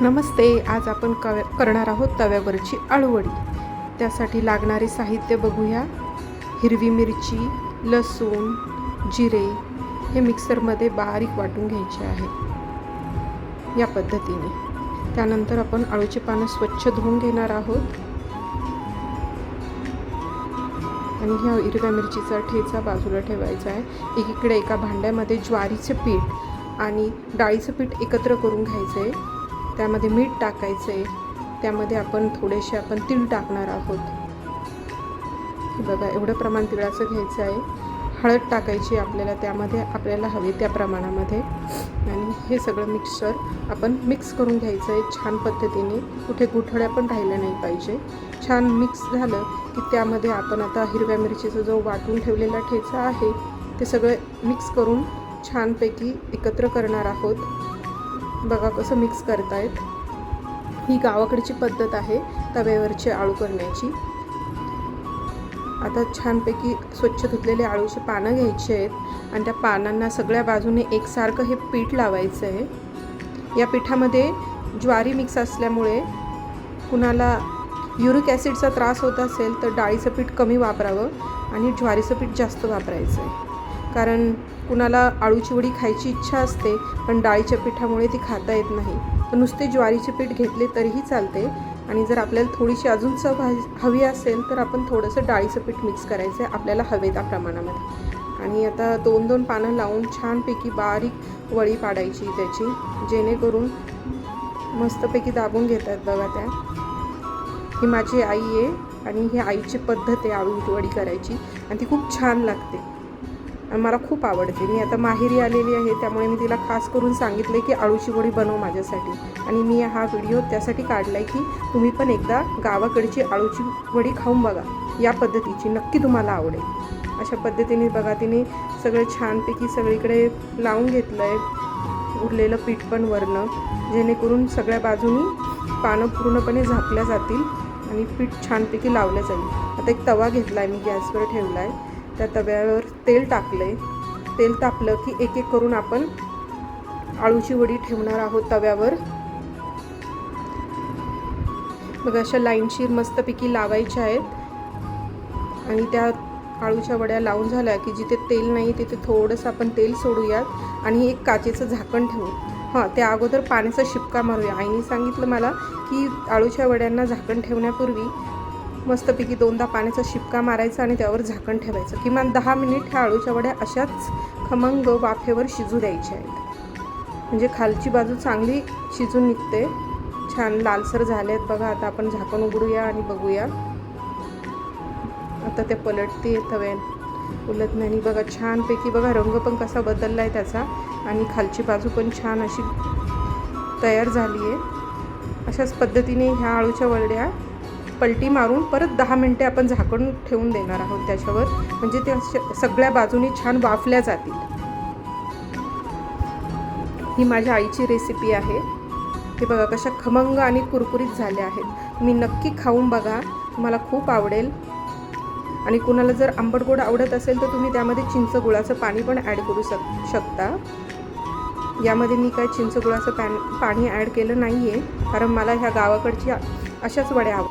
नमस्ते आज आपण कव करणार आहोत तव्यावरची आळूवडी त्यासाठी लागणारे साहित्य बघूया. हिरवी मिरची लसूण जिरे हे मिक्सरमध्ये बारीक वाटून घ्यायचे आहे. या पद्धतीने. त्यानंतर आपण आळूची पानं स्वच्छ धुवून घेणार आहोत. आणि ह्या हिरव्या मिरचीचा ठेचा बाजूला ठेवायचा आहे. एकीकडे एका भांड्यामध्ये ज्वारीचे पीठ आणि डाळीचं पीठ एकत्र करून घ्यायचं आहे त्यामध्ये मीठ टाकायचं आहे त्यामध्ये आपण थोडेसे आपण तीळ टाकणार आहोत. बघा एवढं प्रमाण तिळाचं घ्यायचं आहे. हळद टाकायची आपल्याला त्यामध्ये आपल्याला हवे त्या प्रमाणामध्ये. आणि हे सगळं मिक्सर आपण मिक्स करून घ्यायचं आहे छान पद्धतीने. कुठे गुठळ्या पण राहिल्या नाही पाहिजे. छान मिक्स झालं की त्यामध्ये आपण आता हिरव्या मिरचीचा जो वाटून ठेवलेला ठेचा आहे ते सगळं मिक्स करून छानपैकी एकत्र करणार आहोत. बघा कसं मिक्स करतायत. ही गावाकडची पद्धत आहे तव्यावरचे आळू करण्याची. आता छानपैकी स्वच्छ धुतलेले आळूचे पानं घ्यायचे आहेत आणि त्या पानांना सगळ्या बाजूने एकसारखं हे पीठ लावायचं आहे. या पिठामध्ये ज्वारी मिक्स असल्यामुळे कुणाला युरिक ॲसिडचा त्रास होत असेल तर डाळीचं पीठ कमी वापरावं आणि ज्वारीचं पीठ जास्त वापरायचं आहे. कारण कुणाला आळूची वडी खायची इच्छा असते पण डाळीच्या पिठामुळे ती खाता येत नाही. तर नुसते ज्वारीचे पीठ घेतले तरीही चालते. आणि जर आपल्याला थोडीशी अजून चव हवी असेल तर आपण थोडंसं डाळीचं पीठ मिक्स करायचं आहे आपल्याला हवे त्या प्रमाणामध्ये. आणि आता दोन दोन पानं लावून छानपैकी बारीक वळी पाडायची त्याची जेणेकरून मस्तपैकी दाबून घेत आहेत बघा त्या. ही माझी आई आहे आणि ही आईची पद्धत आहे आळू वडी करायची. आणि ती खूप छान लागते. मला खूप आवडते. मी आता माहेरी आलेली आहे त्यामुळे मी तिला खास करून सांगितले की आळूची वडी बनव माझ्यासाठी. आणि मी हा व्हिडिओ त्यासाठी काढला आहे की तुम्ही पण एकदा गावाकडची आळूची वडी खाऊन बघा. या पद्धतीची नक्की तुम्हाला आवडेल. अशा पद्धतीने बघा तिने सगळं छानपैकी सगळीकडे लावून घेतलं आहे उरलेलं पीठ पण वरणं जेणेकरून सगळ्या बाजूनी पानं पूर्णपणे झाकल्या जातील आणि पीठ छानपैकी लावलं जाईल. आता एक तवा घेतला आहे मी गॅसवर ठेवला आहे त्या तव्यावर तेल टाकलं आहे तेल तापलं की एक एक करून आपण आळूची वडी ठेवणार आहोत तव्यावर. मग अशा लाईनशीर मस्तपैकी लावायच्या आहेत. आणि त्या आळूच्या वड्या लावून झाल्या की जिथे तेल नाही तिथे थोडंसं आपण तेल सोडूयात आणि एक काचेचं झाकण ठेवू हां त्या अगोदर पाण्याचा शिपका मारूया. आईने सांगितलं मला की आळूच्या वड्यांना झाकण ठेवण्यापूर्वी मस्तपैकी दोनदा पाण्याचा शिपका मारायचा आणि त्यावर झाकण ठेवायचं. किमान दहा मिनिट ह्या आळूच्या वड्या अशाच खमंग वाफेवर शिजू द्यायच्या आहेत. म्हणजे खालची बाजू चांगली शिजून निघते. छान लालसर झाले आहेत बघा आता आपण झाकण उघडूया आणि बघूया. आता ते पलटते तव्या उलट नाही. बघा छानपैकी बघा रंग पण कसा बदलला आहे त्याचा. आणि खालची बाजू पण छान अशी तयार झाली आहे अशाच पद्धतीने ह्या आळूच्या वड्या पलटी मारून परत दहा मिनटे आपण झाकण ठेवून देणार आहोत त्याच्यावर. म्हणजे त्या सगळ्या बाजूनी छान वाफल्या जातील. ही माझ्या आईची रेसिपी आहे. हे बघा कशा खमंग आणि कुरकुरीत झाल्या आहेत. तुम्ही नक्की खाऊन बघा. तुम्हाला खूप आवडेल. आणि कुणाला जर आंबट गोड आवडत असेल तर तुम्ही त्यामध्ये चिंच गुळाचं पाणी पण ॲड करू शक शकता. यामध्ये मी काय चिंच गुळाचं पॅन पाणी ॲड केलं नाही आहे कारण मला ह्या गावाकडची अशाच वड्या आव